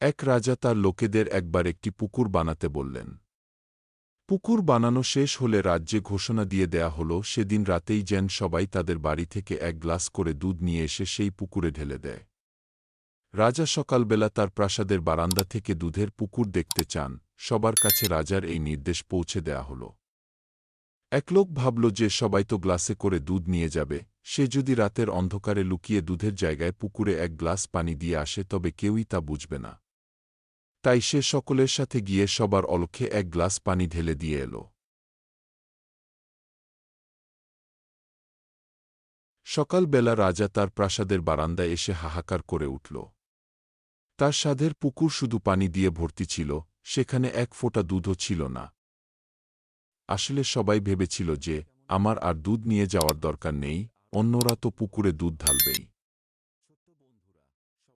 এক রাজা তার লোকেদের একবার একটি পুকুর বানাতে বললেন। পুকুর বানানো শেষ হলে রাজ্যে ঘোষণা দিয়ে দেয়া হল, সেদিন রাতেই যেন সবাই তাদের বাড়ি থেকে এক গ্লাস করে দুধ নিয়ে এসে সেই পুকুরে ঢেলে দেয়। রাজা সকালবেলা তার প্রাসাদের বারান্দা থেকে দুধের পুকুর দেখতে চান, সবার কাছে রাজার এই নির্দেশ পৌঁছে দেয়া হল। এক লোক ভাবল যে সবাই তো গ্লাসে করে দুধ নিয়ে যাবে, সে যদি রাতের অন্ধকারে লুকিয়ে দুধের জায়গায় পুকুরে এক গ্লাস পানি দিয়ে আসে তবে কেউই তা বুঝবে না। তাই সে সকলের সাথে গিয়ে সবার অলক্ষে এক গ্লাস পানি ঢেলে দিয়ে এল। সকালবেলা রাজা তার প্রাসাদের বারান্দায় এসে হাহাকার করে উঠল। তার সাধের পুকুর শুধু পানি দিয়ে ভর্তি ছিল, সেখানে এক ফোঁটা দুধও ছিল না। আসলে সবাই ভেবেছিল যে, আমার আর দুধ নিয়ে যাওয়ার দরকার নেই, অন্যরা তো পুকুরে দুধ ঢালবেই।